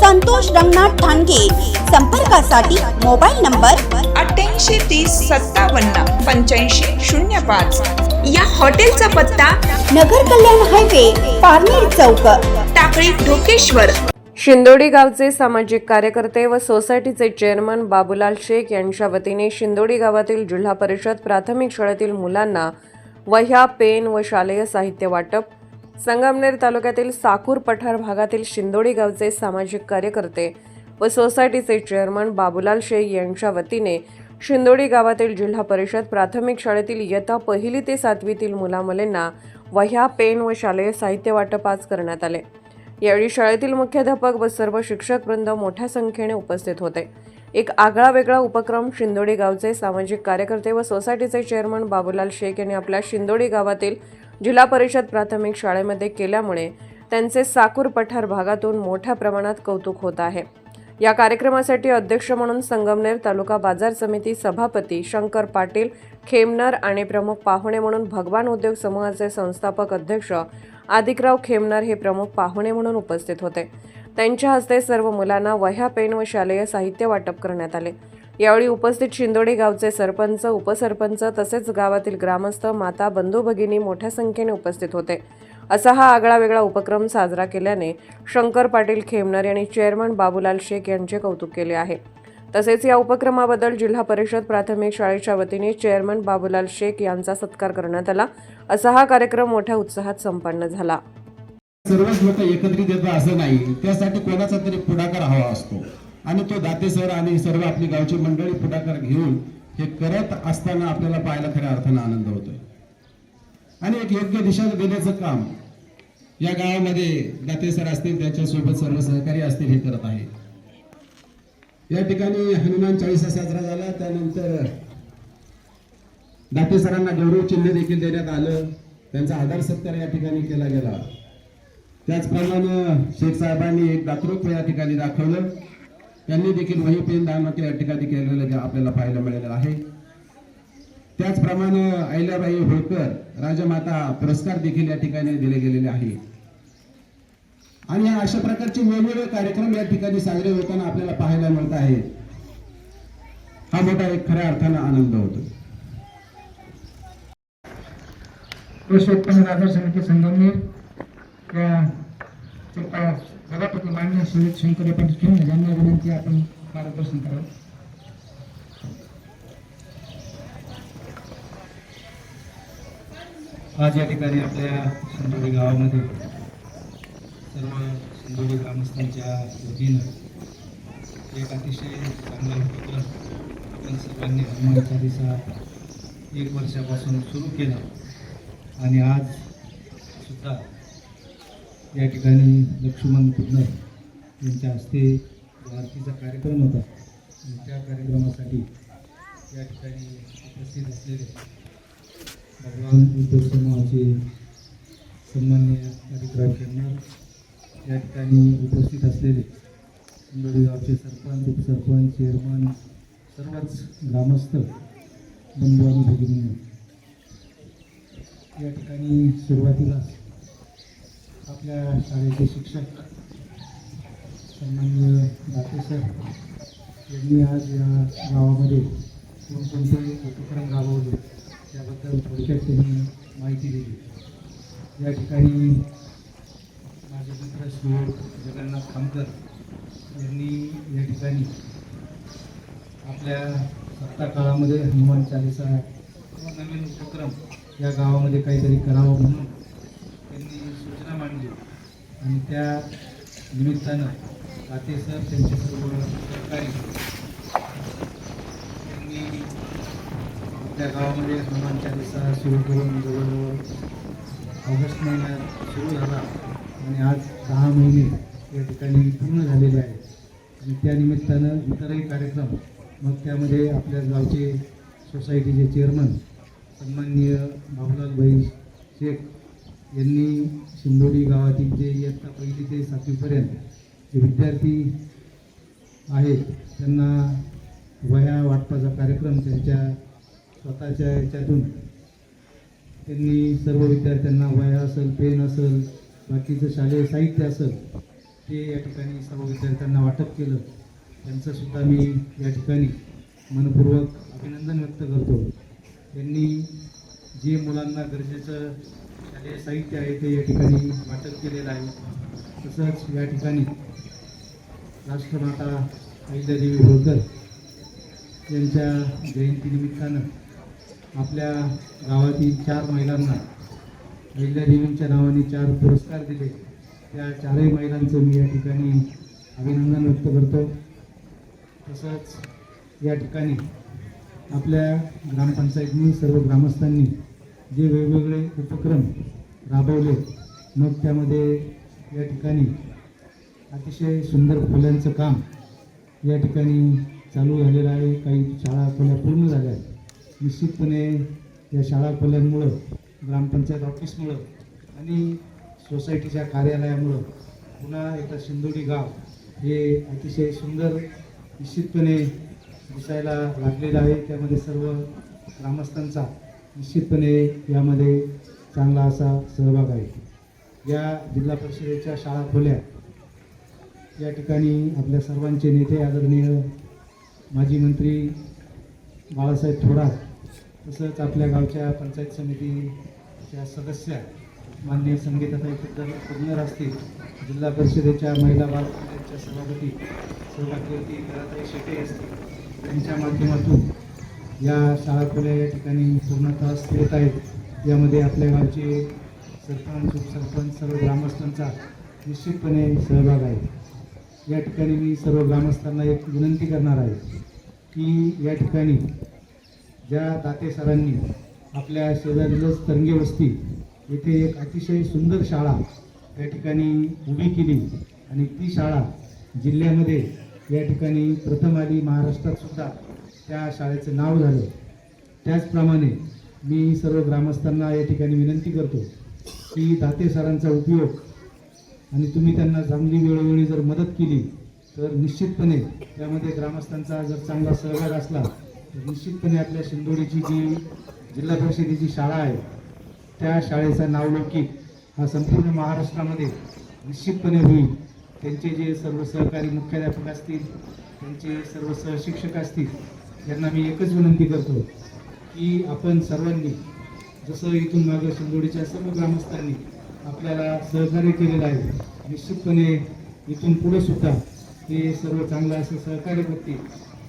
संतोष रंगनाथ ठाणगे. संपर्कासाठी mobile number अठ्ठ्याऐंशी तीस सत्तावन्न पंच्याऐंशी शून्य पाच. या हॉटेलचा पत्ता नगर कल्याण हायवे पारनेर चौक. टाकळी ढोकेश्वर. शिंदोडी गावचे सामाजिक कार्यकर्ते व सोसायटीचे चेअरमन बाबूलाल शेख यांच्या वतीने शिंदोडी गावातील जिल्हा परिषद प्राथमिक शाळेतील मुलांना वह्या पेन व शालेय साहित्य वाटप संगमनेर तालुक्यातील साकूर पठार भागातील शिंदोडी गावचे सामाजिक कार्यकर्ते व सोसायटीचे चेअरमन बाबूलाल शेख यांच्या वतीने शिंदोडी गावातील जिल्हा परिषद प्राथमिक शाळेतील इयत्ता पहिली ते सातवीतील मुलामुलींना वह्या पेन व शालेय साहित्य वाटप आज करण्यात आले. यावेळी शाळेतील मुख्याध्यापक व सर्व शिक्षक वृंद मोठ्या संख्येने उपस्थित होते. एक आगळा वेगळा उपक्रम शिंदोडी गावचे सामाजिक कार्यकर्ते व सोसायटीचे चेअरमन बाबूलाल शेख यांनी आपल्या शिंदोडी गावातील जिल्हा परिषद प्राथमिक शाळेमध्ये केल्यामुळे त्यांचे साकूर पठार भागातून मोठ्या प्रमाणात कौतुक होत आहे. या कार्यक्रमासाठी अध्यक्ष म्हणून संगमनेर तालुका बाजार समिती सभापती शंकर पाटील खेमनर आणि प्रमुख पाहुणे म्हणून भगवान उद्योग समूहाचे संस्थापक अध्यक्ष आदिकराव खेमनर हे प्रमुख पाहुणे म्हणून उपस्थित होते. त्यांच्या हस्ते सर्व मुलांना वह्या पेन व शालेय साहित्य वाटप करण्यात आले. यावेळी उपस्थित शिंदोडी गावचे सरपंच उपसरपंच तसेच गावातील ग्रामस्थ माता बंधू भगिनी मोठ्या संख्येने उपस्थित होते. असा हा आगळा वेगळा उपक्रम साजरा केल्याने शंकर पाटील खेमनर यांनी चेअरमन बाबूलाल शेख यांचे कौतुक केले आहे. तसेच या उपक्रमाबद्दल जिल्हा परिषद प्राथमिक शाळेच्या वतीने चेअरमन बाबूलाल शेख यांचा सत्कार करण्यात आला. असा हा कार्यक्रम मोठ्या उत्साहात संपन्न झाला. सर्वच लोक एकत्रित येतात असं नाही. त्यासाठी कोणाचा तरी पुढाकार हवा असतो. आणि तो दाते सर आणि सर्व आपली गावची मंडळी पुढाकार घेऊन हे करत असताना आपल्याला पाहायला खऱ्या अर्थानं आनंद होतोय. आणि एक योग्य दिशा देण्याचं काम या गावामध्ये दाते सर असतील त्यांच्यासोबत सर्व सहकारी असतील हे करत आहे. या ठिकाणी हनुमान चाळीसा साजरा झाला. त्यानंतर दाते सरांना गौरव चिन्ह देखील देण्यात आलं. त्यांचा आदर सत्कार या ठिकाणी केला गेला. त्याचप्रमाणे शेख साहेबांनी एक दातृत्व या ठिकाणी दाखवलं. त्यांनी देखील वही पेन दान या ठिकाणी केलेलं आपल्याला पाहायला मिळालेलं आहे. त्याचप्रमाणे अहिल्याबाई होळकर राजमाता पुरस्कार देखील या ठिकाणी दिले गेलेले आहे. आणि अशा प्रकारचे वेगवेगळे कार्यक्रम या ठिकाणी साजरे होताना आपल्याला पाहायला मिळत आहेत. हा मोठा एक खऱ्या अर्थानं आनंद होतो. कृषी उत्पन्न बाजार समिती संगमनेर. सभापती मान्य सुमित शंकर पाटील खेळणे यांना विनंती आपण मार्गदर्शन करावं. आज या ठिकाणी आपल्या सिंधुली गावामध्ये सर्व सिंधुली ग्रामस्थांच्या वतीनं एक अतिशय चांगला उपक्रम आपण सर्वांनी हनुमान चालीसा एक वर्षापासून सुरू केला. आणि आज सुद्धा या ठिकाणी लक्ष्मण कुदनर यांच्या हस्ते आरतीचा कार्यक्रम होता. त्या कार्यक्रमासाठी या ठिकाणी उपस्थित असलेले भगवान उद्योग समूहाचे सन्मान्य अधिकार करणार या ठिकाणी उपस्थित असलेले गावचे सरपंच उपसरपंच चेअरमन सर्वच ग्रामस्थ बंधू आणि भगिनी या ठिकाणी सुरुवातीला आपल्या शाळेचे शिक्षक सन्मान्य दाते सर यांनी आज या गावामध्ये कोणकोणते उपक्रम राबवले त्याबद्दल थोडक्यात त्यांनी माहिती दिली. या ठिकाणी माझे मित्र श्री जगन्नाथ खामकर यांनी या ठिकाणी आपल्या सत्ता काळामध्ये हनुमान चालिसा किंवा नवीन उपक्रम या गावामध्ये काहीतरी करावं म्हणून आणि त्या निमित्तानं राते सर त्यांचे सर्व सहकारी त्यांनी आपल्या गावामध्ये हनुमान चालिसा सुरू करून जवळजवळ ऑगस्ट महिन्यात सुरू झाला. आणि आज दहा महिने या ठिकाणी पूर्ण झालेले आहेत. आणि त्या निमित्तानं इतरही कार्यक्रम मग त्यामध्ये आपल्या गावचे सोसायटीचे चेअरमन सन्माननीय बाबूलाल भाई शेख यांनी शिंदोडी गावातील जे इयत्ता पहिली ते सातवीपर्यंत जे विद्यार्थी आहेत त्यांना वह्या वाटपाचा कार्यक्रम त्यांच्या स्वतःच्या याच्यातून त्यांनी सर्व विद्यार्थ्यांना वह्या असेल पेन असेल बाकीचं शालेय साहित्य असेल ते या ठिकाणी सर्व विद्यार्थ्यांना वाटप केलं. त्यांचंसुद्धा मी या ठिकाणी मनपूर्वक अभिनंदन व्यक्त करतो. त्यांनी जे मुलांना गरजेचं जे साहित्य आहे ते या ठिकाणी वाटप केलेलं आहे. तसंच या ठिकाणी राष्ट्रमाता अहिल्यादेवी होळकर यांच्या जयंतीनिमित्तानं आपल्या गावातील चार महिलांना अहिल्यादेवींच्या नावाने चार पुरस्कार दिले. त्या चारही महिलांचं मी या ठिकाणी अभिनंदन व्यक्त करतो. तसंच या ठिकाणी आपल्या ग्रामपंचायतीने सर्व ग्रामस्थांनी जे वेगवेगळे उपक्रम राबवले मग त्यामध्ये या ठिकाणी अतिशय सुंदर खोल्यांचं काम या ठिकाणी चालू झालेलं आहे. काही शाळा खोल्या पूर्ण झाल्या आहेत. निश्चितपणे या शाळा खोल्यांमुळं ग्रामपंचायत ऑफिसमुळं आणि सोसायटीच्या कार्यालयामुळं पुन्हा एकदा शिंदोडी गाव हे अतिशय सुंदर निश्चितपणे दिसायला लागलेलं आहे. त्यामध्ये सर्व ग्रामस्थांचा निश्चितपणे यामध्ये चांगला असा सहभाग आहे. या जिल्हा परिषदेच्या शाळा खोल्या या ठिकाणी आपल्या सर्वांचे नेते आदरणीय माजी मंत्री बाळासाहेब थोरात तसंच आपल्या गावच्या पंचायत समितीच्या सदस्या माननीय संगीताताई कुद्दर कुदनर असतील जिल्हा परिषदेच्या महिला बाल सभापती सौभाग्यवती घराताई शेटे असतील त्यांच्या माध्यमातून या शाळा खोल्या या ठिकाणी पूर्णतः येत आहेत यामध्ये आपल्या गावचे सरपंच उपसरपंच सर्व ग्रामस्थांचा निश्चितपणे सहभाग आहे. या ठिकाणी मी सर्व ग्रामस्थांना एक विनंती करणार आहे की या ठिकाणी ज्या दाते सरांनी आपल्या शेजारीलच तरंगे वस्ती येथे एक अतिशय सुंदर शाळा या ठिकाणी उभी केली आणि ती शाळा जिल्ह्यामध्ये या ठिकाणी प्रथम आली महाराष्ट्रात सुद्धा त्या शाळेचं नाव झालं. त्याचप्रमाणे मी सर्व ग्रामस्थांना या ठिकाणी विनंती करतो की दाते सरांचा उपयोग आणि तुम्ही त्यांना चांगली वेळोवेळी जर मदत केली तर निश्चितपणे त्यामध्ये ग्रामस्थांचा जर चांगला सहभाग असला तर निश्चितपणे आपल्या शिंदोडीची जी जिल्हा परिषदेची शाळा आहे त्या शाळेचा नावलौकिक हा संपूर्ण महाराष्ट्रामध्ये निश्चितपणे होईल. त्यांचे जे सर्व सहकारी मुख्याध्यापक असतील त्यांचे सर्व सहशिक्षक असतील यांना मी एकच विनंती करतो की आपण सर्वांनी जसं इथून मागे शिंदोडीच्या सर्व ग्रामस्थांनी आपल्याला सहकार्य केलेलं आहे निश्चितपणे इथून पुढे सुद्धा हे सर्व चांगलं असं सहकार्य करतील.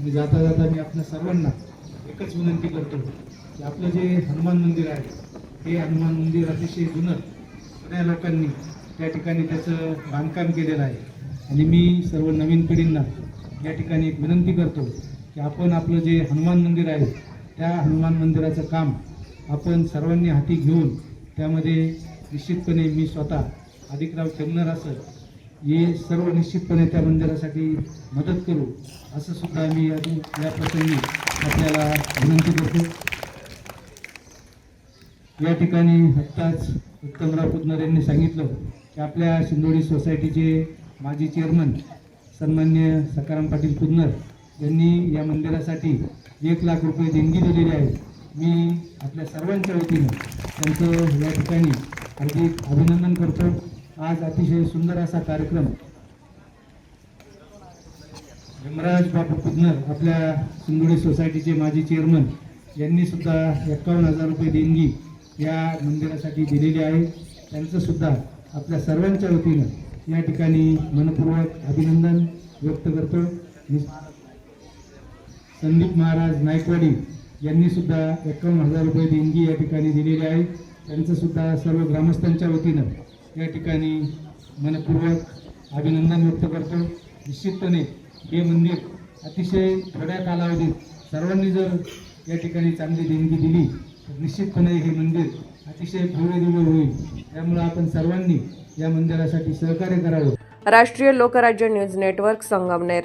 आणि जाता जाता मी आपल्या सर्वांना एकच विनंती करतो की आपलं जे हनुमान मंदिर आहे हे हनुमान मंदिर अतिशय जुनं सगळ्या लोकांनी त्या ठिकाणी त्याचं बांधकाम केलेलं आहे. आणि मी सर्व नवीन पिढींना या ठिकाणी एक विनंती करतो की आपण आपलं जे हनुमान मंदिर आहे त्या हनुमान मंदिराचं काम आपण सर्वांनी हाती घेऊन त्यामध्ये निश्चितपणे मी स्वतः अधिकराव ठेवणार असं हे सर्व निश्चितपणे त्या मंदिरासाठी मदत करू असं सुद्धा मी या प्रसंगी आपल्याला विनंती करतो. या ठिकाणी आत्ताच उत्तमराव पुतनर यांनी सांगितलं की आपल्या शिंदोडी सोसायटीचे माजी चेअरमन सन्मान्य सकाराम पाटील पुतनर यांनी या मंदिरासाठी एक लाख रुपये देणगी दिलेली आहे मी आपल्या सर्वांच्या वतीनं त्यांचं या ठिकाणी हार्दिक अभिनंदन करतो. आज अतिशय सुंदर असा कार्यक्रम भीमराज बापू कुदनर आपल्या सिंदोडी सोसायटीचे माजी चेअरमन यांनी सुद्धा एकावन्न हजार रुपये देणगी या मंदिरासाठी दिलेली आहे. त्यांचं सुद्धा आपल्या सर्वांच्या वतीनं या ठिकाणी मनपूर्वक अभिनंदन व्यक्त करतो. संदीप महाराज नायकवाडी यांनी सुद्धा एक्कावन्न हजार रुपये देणगी या ठिकाणी दिलेली आहे. त्यांचं सुद्धा सर्व ग्रामस्थांच्या वतीनं या ठिकाणी मनपूर्वक अभिनंदन व्यक्त करतो. निश्चितपणे हे मंदिर अतिशय थोड्या कालावधीत सर्वांनी जर या ठिकाणी चांगली देणगी दिली तर निश्चितपणे हे मंदिर अतिशय भव्य दिव्य होईल. त्यामुळे आपण सर्वांनी या मंदिरासाठी सहकार्य करावं. राष्ट्रीय लोकराज्य न्यूज नेटवर्क संगमनेर.